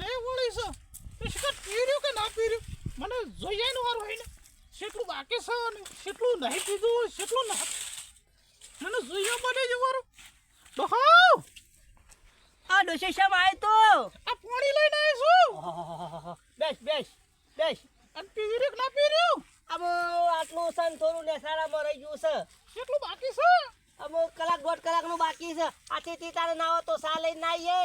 નહીં વળી છે તો શિકાર પીર્યું કે ના પીર્યું મને જોઈએ નું વાર હોય ને કેટલું બાકી છે અને કેટલું નહીં પીધું કેટલું ના મને જોઈએ બને જ વારું ડોહાવ આ ડોશી શમ આવ્યો તો. આ પાણી લઈને આવીશું બેસ બેસ બેસ. અને પીર્યું કે ના પીર્યું આમ આટલું સન થોડું નેસારામાં રહી ગયું છે. કેટલું બાકી છે આમ કલાક દોઢ કલાકનું બાકી છે. આથી તી તારે ના તો સા લઈને ના આવીએ.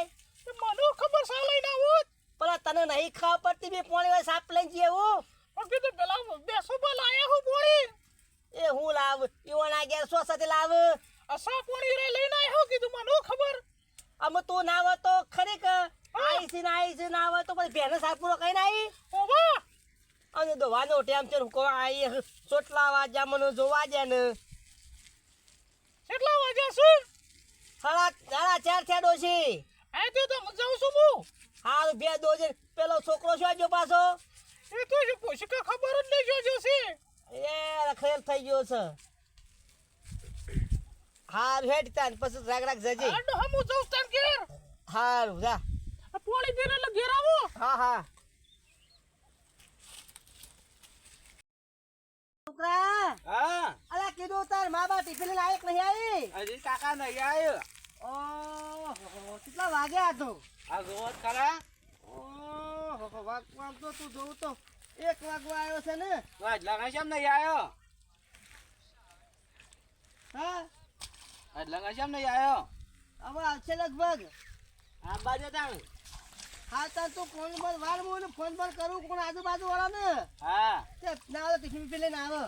એ મને ખબર છે લઈને આવું. પેલા તને નહીં ખબર પડતી બે પોણી હોય સાપ લઈને જઈએ હું. પણ કીધું પેલા બેસો બલ આયા હું પોણી. એ હું લાવ? ઈવોના ઘેર સો સાથે લાવ. અસા પોણી રે લઈને આવ્યો કીધું મને ખબર. આમ તું ના આવે તો ખરી કે? આઈ છે ને આઈ છે ના આવે તો પછી બેને સાપ પૂરો કઈ ના આવી ઓવા અને દોવાનો ટેમ છે હું કોઈ આઈ ચોટલા વાજ્યા મને જોવા દે ને. કેટલા વાગ્યા શું સાડા સાડા ચાર થયા ડોશી. તે તો જાઉં છું હું. હાલ બે દોજે પેલો છોકરો શું જો પાછો? એ તો જે પોષિકા ખબર જ નહીં જોજો છે. એ રખેલ થઈ ગયો છે. હાર હેડ તાન પછી રાગ રાગ જજે. આડો હમું જાઉં તાન ઘેર. હારું જા. પોળી પાણી પીને એટલે ઘેર આવો. હા હા. છોકરા હા. અલા કીધું તાર મા બાપ ટિફિન લાયક નહીં આવી? હજી કાકા નહીં આવ્યો. ઓહો કેટલા વાગ્યા તો? આ જોવો ખરા. ઓહો વાગવા તો તું જોઉં તો એક વાગવા આવ્યો છે ને? આજ લગા શેમ નહીં આવ્યો? હા? આજ લગા શેમ નહીં આવ્યો? હવે આવશે લગભગ. આ બાજુ તાણ. હા તાર તું ફોન પર વાર હું ફોન પર કરું કોણ આજુબાજુ વાળા ને હા. તે ના આવે ટિફિન લઈને આવે.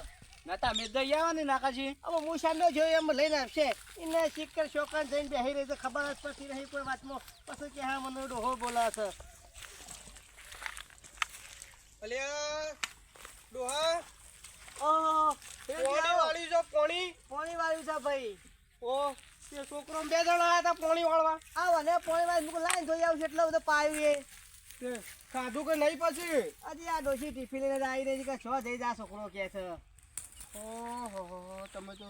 ના તમે દઈ આવવાની નાકાજી. હવે મૂસા ન જોયું એમ લઈને આવશે. એને શીકર શોકાન જઈને બેહી રહી તો ખબર જ પડતી રહી કોઈ વાતમાં. પછી કે હા મને ડોહો બોલા છે. અલ્યા ડોહા. ઓહો પોણી વાળી જો પોણી. પોણી વાળ્યું છે ભાઈ. ઓ તે છોકરો બે જણા આવ્યા તા પોણી વાળવા. આવો ને પોણી વાળી મૂકું લાઈન જોઈ આવશે એટલે બધું પાયું એ. ખાધું કે નહીં પછી? હજી આ ડોશી ટિફિન લઈને આવી રહી છે કે છ જઈ જા છોકરો કે છે. ઓહો તમે તો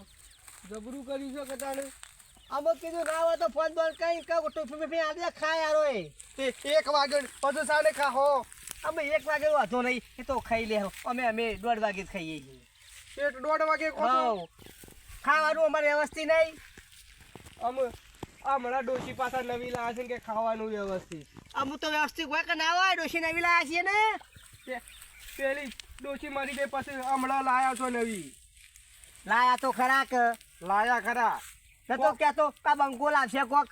જબરું કર્યું છે કદાચ આમાં કીધું ના હોય તો ફોન બોલ કઈ ટિફિન બિફિન આજે ખાય યારો એ. એક વાગે પછી સાને ખાહો. અમે એક વાગે વાંધો નહીં એ તો ખાઈ લે અમે અમે દોઢ વાગે જ ખાઈએ છીએ. એક દોઢ વાગે ખાવાનું અમારે વ્યવસ્થિત નહીં. અમે હમણાં ડોશી પાછા નવી લાવે છે કે ખાવાનું વ્યવસ્થિત. અમુક તો વ્યવસ્થિત હોય કે ના હોય ડોશી નવી લાયા છીએ ને? પેલી ડોસી મરી ગઈ પછી હમણાં લાયા છો નવી. લાયા તો ખરા કે? લાયા ખરા. તો કેતો કા બંકો લાવશે કોક.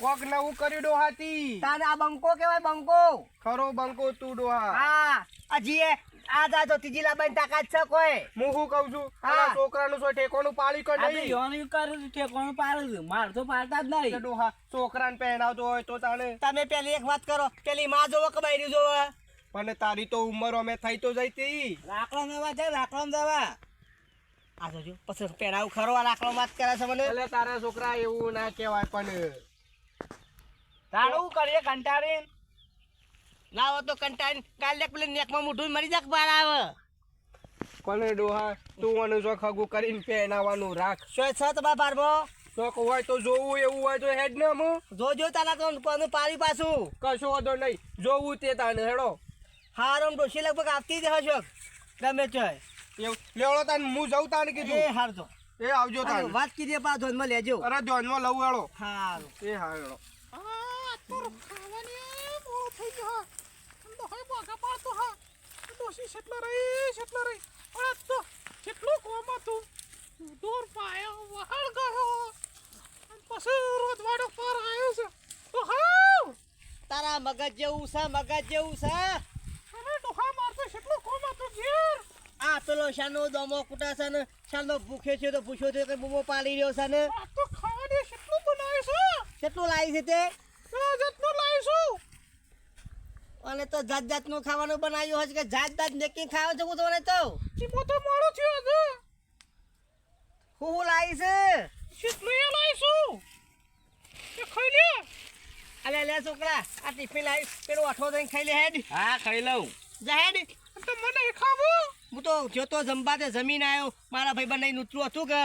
કોક નવું કરી ડોહાતી તારે આ બંકો કેવાય બંકો? ખરો બંકો તું ડોહા. હા હજી એ આ જા તો ત્રીજી લાબાઈ તાકાત છે કોઈ. હું શું કઉ છું? હા. આ છોકરાનું શું ઠેકોનું પાળી કર નહીં? યોની કરું ઠેકોનું પાડું છું. મારે તો પાડતા જ નહીં. ડોહા છોકરાને પહેરાવતો હોય તો તાને તમે પેલી એક વાત કરો પેલી માં જોવો કે બૈરી જોવો? પણ તારી તો ઉંમર અમે થઈ તો જઈતી. રાખડો દવા છે રાખડો દવા આ જોજો પછી પહેરાવું ખરો આ લાકડો વાત કરે છે મને. એટલે તારા છોકરા એવું ના કહેવાય પણ તારું કરીએ કંટાળીન. ના હોય તો કંટાળીન. કાલે પેલી નેકમાં મૂઠું મરી જાક બાર આવે. પણ ડોહા તું અને જો ખગું કરીને પહેરાવાનું રાખ. શું છે તમારા બારમાં? શોખ હોય તો જોવું એવું હોય તો હેડ ને હું જોજો તારા તો કોનું પાડી પાછું. કશું વાંધો નહીં. જોવું તે તાને હેડો. હારમ ડોશી લગભગ આવતી જ હશો. ગમે તો. એવું. લેવડો તાન હું જઉં તાને એ હારજો. એ આવજો તાન. વાત કીધી પા ધોનમાં લેજો. અરે ધ્યાનમાં લઉં હેડો હારો. એ હા હેડો આ તો ખાવાની મોડું થઈ ગયું હા. ડોહાઈ બોગા પાડતો હા. ડોસી કેટલો રહી કેટલો રહી. આ તો કેટલું કોમ હતું. દૂર પાયો વહાળ ગયો. અને પછી રોજવાડો પર આવ્યો છે. તો હા તારા મગજ જેવું છે મગજ જેવું છે. કેટલું કોમ હતું ઘેર? આ પેલો શાનો દમો કુટા છે ને શાનો ભૂખ્યો છે તો પૂછ્યો છે કે બૂમો પાડી રહ્યો છે ને. આ તો ખાવાની કેટલું બનાવ્યું છે? કેટલું લાવી છે તે? આ જાતનું લાવીશું અને તો જાત જાતનું ખાવાનું બનાવ્યું હશે કે જાત જાત મેકિંગ ખાવા છે હું તમને તો? ચીમો તો મોડું થયું આજે હું હું લાવી છે? કેટલું એ લાવીશું એ ખાઈ લે. અલે લે છોકરા આ ટિફિન લાવી પેલું અઠો દઈને ખાઈ લે હેડ. હા ખાઈ લઉં. જા હેડ તો મને ખાવું હું તો જોતો જમવા તે જમીન આવ્યો મારા ભાઈ બંને નૂતરું હતું કે?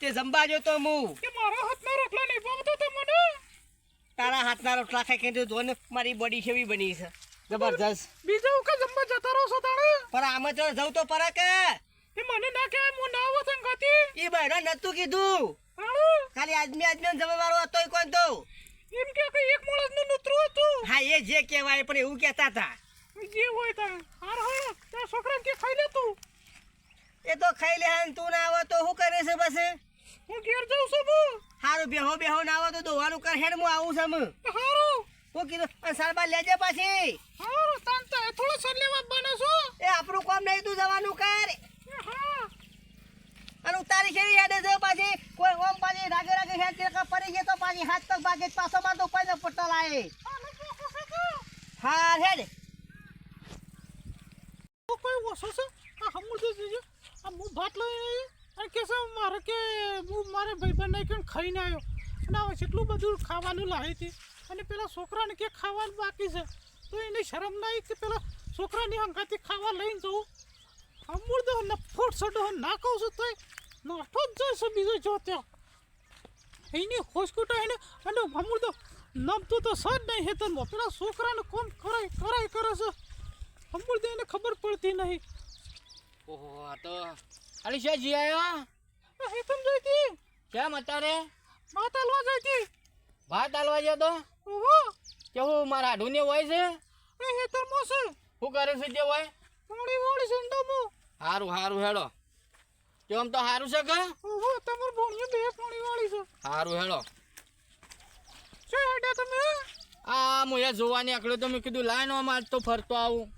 તે જમવા જોતો હું. કે મારા હાથના રોટલા નહીં ભાવતો તે મને? તારા હાથના રોટલા ખાઈ કે તો ધોને મારી બોડી કેવી બની છે. જબરજસ્ત. બીજું કે જમવા જતા રહો છો તાણે? પણ આમાં જો જવું તો પર કે? એ મને ના કે હું ના આવો સંગાતી એ બહેનો નતું કીધું. ખાલી આજમી આદમી જમવાવાળો હતો ઈ કોણ તો? એમ કે કે એક માણસનું નૂતરું હતું. હા એ જે કહેવાય પણ એવું કહેતા હતા. જે હોય તાણે હાર હાર. ત્યાં છોકરાને કે ખાઈ લે તું? એ તો ખાઈ લે હાન તું ના આવે તો શું કરે છે બસ હું ઘેર જાઉં છું હું હારું બેહો બેહો ના આવે તો દોવાનું કર હેડ હું આવું છું હારું. હું કીધું અને લેજે પાછી. હારું તાન તો થોડો સર લેવા બનો છું. એ આપણું કામ નહીં તું જવાનું કર. હા. અને ઉતારી છે હેડે છે પાછી? કોઈ ઓમ પાછી રાગે રાગે હેડ તિરકા પડી જાય તો પાછી હાથ પગ ભાગે પાછો આને તો કશે તો હા હેડ. તો કોઈ ઓછો છે? આ હમુર દે છે આ હું ભાત લઈ અને કે છે મારે કે હું મારે ભાઈબંધ કે ખાઈને આવ્યો અને હવે કેટલું બધું ખાવાનું લાવી હતી. અને પેલા છોકરાને કે ખાવાનું બાકી છે. તો એને શરમ નહીં કે પેલા છોકરાની હંગાથી ખાવા લઈને જવું? અમૂળ દો ને ફૂટ સડો ના કહું છું તોય. નાઠો જ જોઈશ બીજો જો ત્યાં. એની હોસ્કુટો એને અને અમૂળ દો નમતું તો સજ નહીં હેતરમાં. પેલા છોકરાને કોમ કરાય કરાય કરે છે. એને ખબર પડતી નહીં. ઓહો આ તો અલી શું જી આવ્યો આ હેતમ જોઈતી. કેમ અત્યારે? માતા લવા જોઈતી. ભાત હલવા ગયો તો? ઓહો. કેવું મારા ઢુને હોય છે? એ હેતર મોસે. શું કરે છે જે હોય? પાણી વાળી સંડામો હારું હારું હેડો. કેમ તો હારું છે કે? ઓહો તમાર ભણીએ બે પાણી વાળી છે. સારું હેડો. શું હેડ્યા તમે? આ હું એ જોવાની આકડ્યો તો મેં કીધું લાઈનો માં તો ફરતો આવું.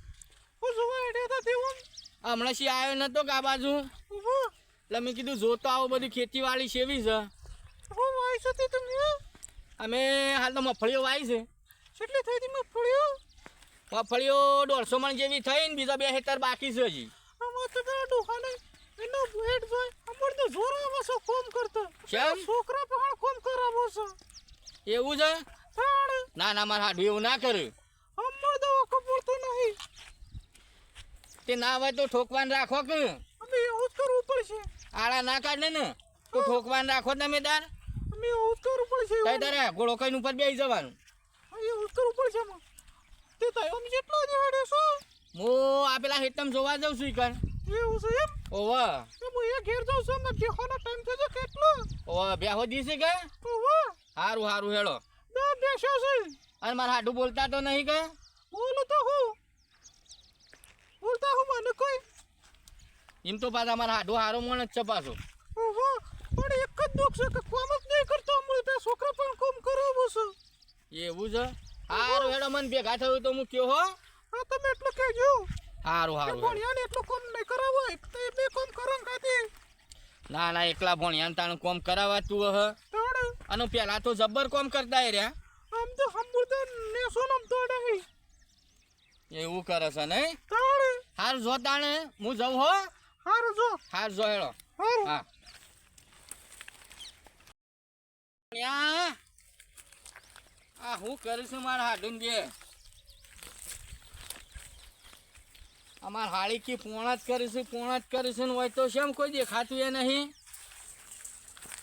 ઓ જોવા હેડે તો તેવું હમણાં શી આવ્યો નતો કે આ બાજુ? એટલે મેં કીધું જોતો આવો બધી ખેતીવાડી સેવી છે. હું વાઈ છે તે તમે અમે હાલ તો મગફળીઓ વાવી છે. કેટલી થઈ તી મગફળીઓ? મફળીઓ દોઢસો મણ જેવી થઈ ને બીજા બે હેક્ટર બાકી છે હજી. એનો ભેટ જોઈ અમર તો જોર આવે છે કોમ કરતા. કેમ? છોકરા પણ કોમ કરાવો છે. એવું છે? ના ના મારા હાડું એવું ના કરે. અમર તો ખબર તો નહીં. તે ના હોય તો ઠોકવાન રાખો કે? અમે એવું જ કરવું પડશે. આળા ના કાઢને ને? તો ઠોકવાન રાખો તમે તાર અમે એવું જ કરવું પડશે કઈ તારે ઘોડો કઈ ઉપર બેસી જવાનું. એવું જ કરવું પડશે તે તો અમે જેટલો જ છો? હું આ પેલા હેતમ જોવા જાઉં છું કર એવું છે એમ? ઓવા. હું એ ઘેર જાઉં છું મને બેહવાનો ટાઈમ થયો કેટલો? ઓવા બેહો દીશે કે? ઓહો હારું હારું હેડો બે બેસો છે. અને મારા હાડું બોલતા તો નહીં કે? બોલું તો હું. બોલતા હું મને કોઈ? એમ તો પાછા મારા હાડું હારો મણ જ પાછો. ઓહો પણ એક જ દુઃખ છે કે કોમ જ નહીં કરતો અમે બે છોકરા પણ કોમ કરાવું છે. એવું છે? હારો હેડો મને ભેગા થયું તો હું કયો હો. હા તમે એટલું કહેજો. હારું હારું. ભણ્યાને એટલું કોમ નહીં કરાવો એક તો બે કોમ કરો કાતી ના ના એકલા ભણ્યા તાણ કોમ કરાવવા તું હ અને પેલા તો જબ્બર કોમ કરતા રહ્યા. આમ તો હમુરદે ને સોનમ તો એવું કરે છે નહીં? હાર જો તાણે હું જઉં હો. હાર જો. હાર જો હેડો. હા. આ હું કરીશું મારા હાડું બે અમાર હાળી કી પૂર્ણ જ કરીશું પૂર્ણ જ કરીશું ને હોય તો શેમ કોઈ દેખાતું એ નહીં?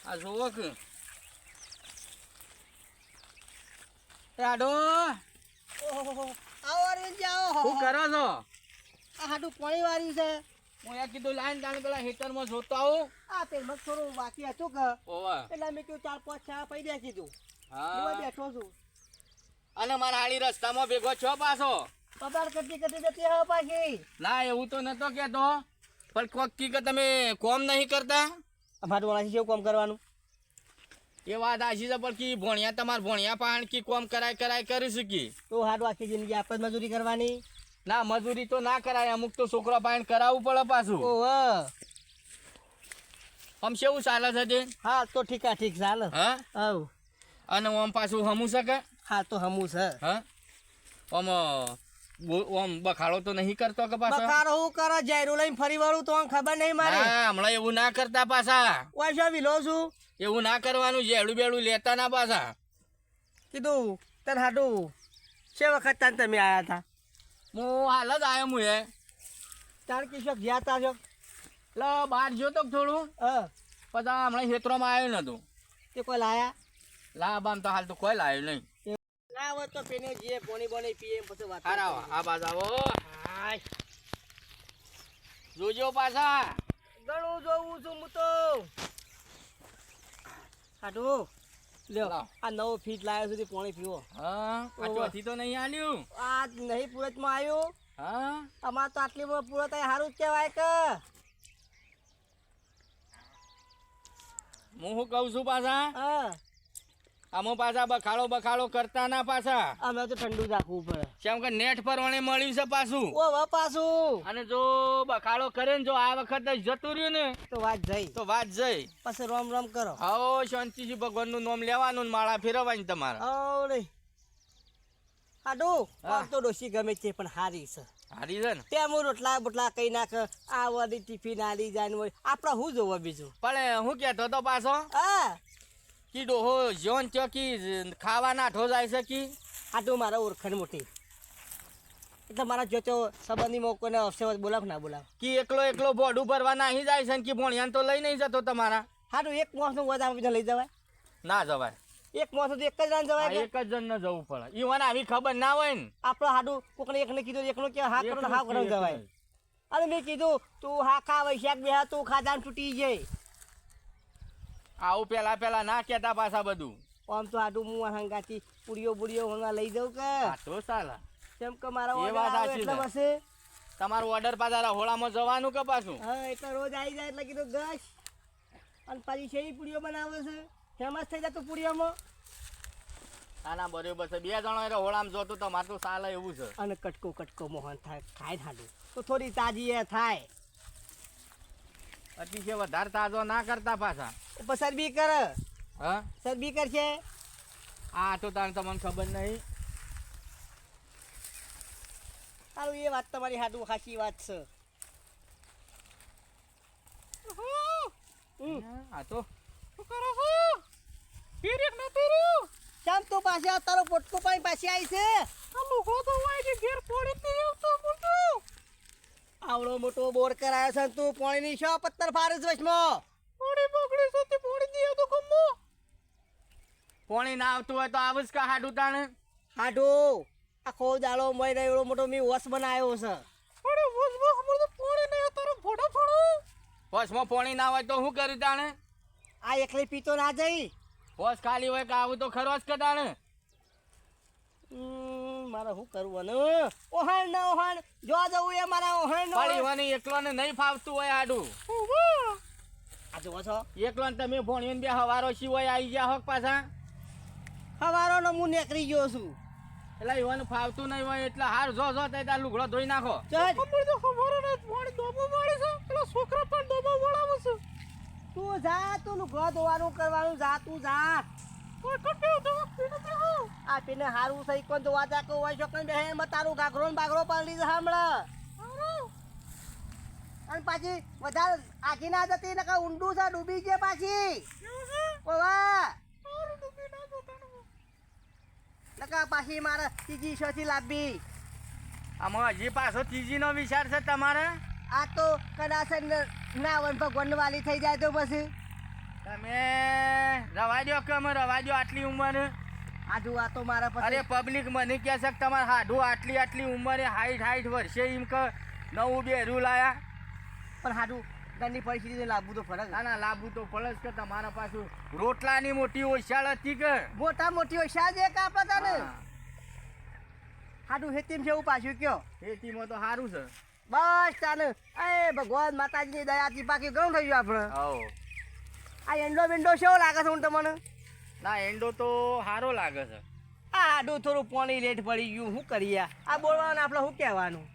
આ જોવો કે. રાડો ઓહો આવો અરવિંદ આવો શું કરો છો? આ હાડું પાણી વાળી છે. હું એ કીધું લાઈન તાણે પેલા હીટરમાં જોતો આવું. આ તેલમાં થોડું બાકી હતું કે એટલે મેં કીધું ચાર પાંચ પડી દે કીધું. હા. બેઠો છું. અને મારા હાળી રસ્તામાં ભેગો છો પાછો? પગાર કરતી કરતી જતી હવે પાછી. ના એવું તો નતો કેતો પણ કોક કી કે તમે કોમ નહીં કરતા? અમારું વાળાથી કેવું કામ કરવાનું? એ વાત આશી છે પણ કી ભણ્યા તમાર ભણ્યા પાણ કી કોમ કરાય કરાય કરી શકી તો હાડ આખી જિંદગી આપણે મજૂરી કરવાની? ના મજૂરી તો ના કરાય અમુક તો છોકરા પાણી કરાવવું પડે પાછું. ઓહો આમ કેવું ચાલે છે તે? હા તો ઠીક આ ઠીક ચાલે. હા? આવ અને આમ પાછું હમું શકે હા તો હમું છે. હા? આમ બો- આમ બખાડો તો નહીં કરતો કે પાછો? બખાડો હું કરે? જાયરું લઈને ફરી વળું તો ખબર નહીં મારે. હા હમણાં એવું ના કરતા પાછા. ઓય શું વિલો છું? એવું ના કરવાનું જેડું બેડું લેતા ના પાછા. કીધું તને હાડું છે વખત તાન તમે આયા હતા હું હાલ જ આવ્યો હું એ તાર કિશોક ગયા તા છો? એટલે બહાર જો તો થોડું. હા. પછી હમણાં ખેતરોમાં આવ્યો નતું. તે કોઈ લાયા? લાભ આમ તો હાલ તો કોઈ લાવ્યું નહીં. ના આવે તો પેને જે પોણી બોણી પીએ પછી વાત હાર આ બાજુ આવો. જોજો પાછા. ઘણું જોઉં છું હું તો. હાટુ લ્યો આ નવો ફીટ લાવ્યો સુધી પોણી પીવો. હા ચોથી તો નહીં આલ્યું? આ નહીં પૂરતમાં આવ્યું. હા? અમાર તો આટલી પૂરત સારું જ કહેવાય કે. હું શું કહું છું પાછા? હા. આમાં પાછા બખાડો બખાડો કરતા ના પાછા. અમે તો ઠંડુ રાખવું પડે. કેમ કે નેટ પર વણે મળ્યું છે પાછું. ઓ વા પાછું. અને જો બખાડો કરે ને જો આ વખત જતું રહ્યું ને તો વાત જઈ. તો વાત જઈ. પછી રોમ રોમ કરો. હો શાંતિજી ભગવાનનું નામ લેવાનું ને માળા ફેરવવાની તમારે. ઓરે આડો. આમ તો ડોશી ગમે છે પણ હારી છે. હારી છે ને? તેમ હું રોટલા બોટલા કઈ નાખ આ વળી ટિફિન આલી જાય ને. આપણે શું જોવા બીજું? પણ હું કેતો તો પાછો. હા. કી ડોહો જોન ચોકી ખાવા નાઠો જાય છે કી? હાડુ મારા ઓળખાણ મોટી. એટલે મારા જોતો સંબંધી મોકોને અવસર બોલાવ ના બોલાવ. કી એકલો એકલો બોડું ભરવા નાહી જાય છે ને કી ભોણિયાને તો લઈ નહીં જતો તમારા? હાડુ એક માસનું વધારે બીજા લઈ જવાય. ના જવાય. એક માસ તો એક જ જણ જવાય કે? એક જ જણ ને જવું પડે. ઈવન આવી ખબર ના હોય ને. આપણો હાડુ કોકને એકને કીધું એકનો કે હા કરો હા કરો જવાય. અને મેં કીધું તું હા ખા વૈશાખ બે તું ખાધાને તૂટી જાય આવું પેલા પેલા ના કેતા પાછા બધું. આમ તો આટું હું હંગાથી પુડીઓ બુડીઓ હંગા લઈ જાઉં કે. તો સાલા. કેમ કે મારા એ વાત સાચી એટલે છે. બસે તમારું ઓર્ડર પાછા હોળામાં જવાનું કે પાછું? હા એટલે રોજ આવી જાય એટલે કીધું ગશ. અને પછી છે પુડીઓ બનાવે છે? ફેમસ થઈ જતું પુડીઓમાં ના ના બરોબર છે. બે જણા હોળામાં જોતું તમારે તો સાલે એવું છે. અને કટકો કટકો મોહન થાય ખાય થાડું તો થોડી તાજી એ થાય. અતિશય વધારે તાજો ના કરતા પાછા. પછી સરબી કર. હા? સરબી કરશે. આ તો તાર તમને ખબર નહીં. સારું એ વાત તમારી હાડું સાચી વાત છે. આ તો. શું કરો છો? પીરેક નથી રહ્યું ચામ તો પાછી આ તારો પોટકો પાણી પાછી આવી છે? આ લુગડો તો હોય છે ઘેર પડી જ નહીં આવડો મોટો બોર કરાયો છે તું પાણીની શો છો પથ્થર છે વચમાં? પડી બગડી છે તે પડી નહીં આવતો કમો પોણી ના આવતું હોય તો આવું જ કા હાડું તાણે? હાડુ. આખો જાળો મય ને એવડો મોટો મેં વસ બનાવ્યો છે. અરે વસ વસ અમારે તો પડી નહીં તારો ફોડો ફોડો બસમાં પોણી ના હોય તો હું કર્યું તાણે? આ એકલી પીતો ના જઈ. બસ ખાલી હોય કે આવું તો ખરો જ કે તાણે મારે શું કરવાનું? ઓહણ ના ઓહણ જો જવું એ મારા ઓહણ પણ નો એકલો ને નહીં ફાવતું હોય આડું. આ જોવો છો. એકલો ને તમે ભોણીને બે હવારો સિવાય આવી ગયા હોક પાછા? હવારો નો હું નીકળી ગયો છું. એટલે ઈવન ફાવતું નહીં હોય એટલે હાર જો જો તે તાર લુગડો ધોઈ નાખો. ખબર તો ખબર ને પાણી ડોબો વાળી છે. એટલે છોકરા પણ ડોબો વળાવે છું. તું જા તું લુગડો ધોવાનું કરવાનું જા તું જા. કોઈ તો? તો. આ પેને હારું સહી કોણ જોવા જા કો હોય છો બેહે એમાં તારું ગાઘરો ને બાઘરો પાડી દે સાંભળે અને પાછી વધારે આખી ના જતી નકા ઊંડું છે ડૂબી ગયા પાછી. ઓવા ના. નકા પાછી મારે ત્રીજી શોથી લાવવી આમાં હજી પાછો ત્રીજી નો વિચાર છે તમારે? આ તો કદાચ ના વન ભગવાન વાલી થઈ જાય તો પછી. તમે રવા દો કે અમે રવા દો આટલી ઉંમર? આજુ આ તો મારા અરે પબ્લિક મને કહે છે કે તમારે હાડું આટલી આટલી ઉંમરે હાઈટ હાઈટ વર્ષે એમ કે નવું બેરું લાયા. પણ હાડું ઘરની પરિસ્થિતિ લાભવું તો ફરક ના ના લાભવું તો પડે કે તમારા પાછું રોટલાની મોટી ઓછાળ હતી કે? મોટા મોટી ઓછાળ જે કાપા તને હાડું હેતીમ છે એવું પાછું કયો? હેતીમાં તો સારું છે. બસ તાને એ ભગવાન માતાજીની દયાથી બાકી ઘણું થઈ ગયું આપણે. હવ આ એન્ડો બેન્ડો કેવો લાગે છે હું તમને ના એંડો તો સારો લાગે છે. આ આડું થોડું પાણી લેટ પડી ગયું શું કરીએ? આ બોલવાનું આપણે શું કહેવાનું?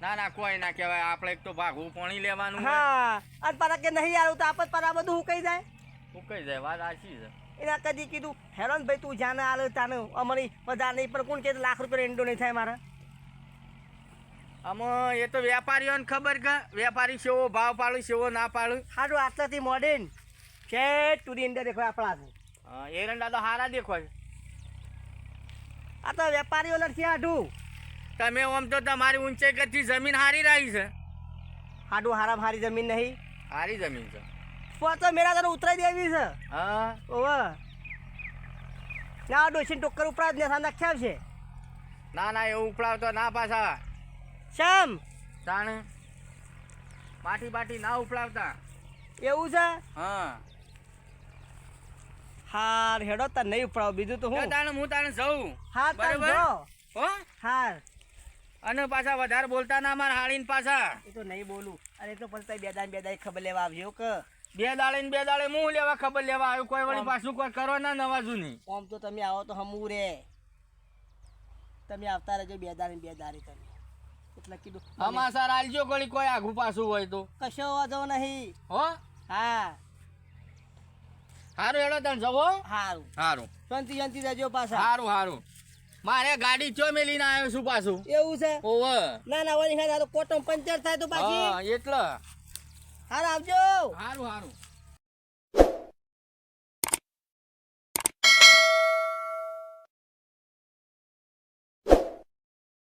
ના ના કોઈ ના કહેવાય. આપણે એક તો ભાગવું પાણી લેવાનું હા અને પાછા કે નહીં આવ્યું તો આપણે પાછા બધું હુકાઈ જાય? સુકાઈ જાય? વાત સાચી છે. એના કદી કીધું હેરાન ભાઈ તું જાને આલે તાને? અમારી બધા નહીં પણ કોણ કે લાખ રૂપિયા એન્ડો નહીં થાય મારા? આમાં એ તો વેપારીઓને ખબર કે વેપારી સેવો ભાવ પાડું સેવો ના પાડું. સારું આટલાથી મોડેન છે ટુરી અંદર દેખો આપણા છે હા, એરંડા તો હારા દેખો આ તો વેપારીઓ નથી આઢું તમે આમ તો તમારી ઊંચાઈ કરતી જમીન હારી રહી છે હાડું હારા હારી જમીન નહીં હારી જમીન છે તો મેરા તને ઉતરાઈ દેવી છે હા ઓવે ના ડોસીને ટોકર ઉપરા જ નેસા નાખ્યા છે ના ના એવું ઉપડાવતો ના પાછા શામ તાણ માટી બાટી ના ઉપડાવતા એવું છે હા હાર હેડો તાર નહીં ઉપડાવ. બીજું તો હું? તાણે હું તાણે જઉં. હા બરાબર. હો? હાર. અને પાછા વધારે બોલતા ના મારા હાળીને પાછા. એ તો નહીં બોલું. અરે તો પછી બે દાન બે દાન ખબર લેવા આવજો કે. બે દાડે ને બે દાડે હું લેવા ખબર લેવા આવ્યું? કોઈ વળી પાછું કોઈ કરો ના નવા જૂની આમ તો તમે આવો તો હમું રે. તમે આવતા રહેજો બે દાડે બે દાડી તમે. એટલે કીધું. અમાસા આલજો ગળી કોઈ આઘું પાછું હોય તો. કશો વાંધો નહીં. હો? હા. હારું હેડો તને જવો. સારું હારું. શાંતિ શાંતિ રહેજો પાછા. હારું હારું. મારે ગાડી ચો મેલીને આવ્યો છું પાછું? એવું છે? ઓવે. ના ના વળી હા કોટમ પંચર થાય તો પાછી. હા એટલે. હારું આવજો. હારું હારું.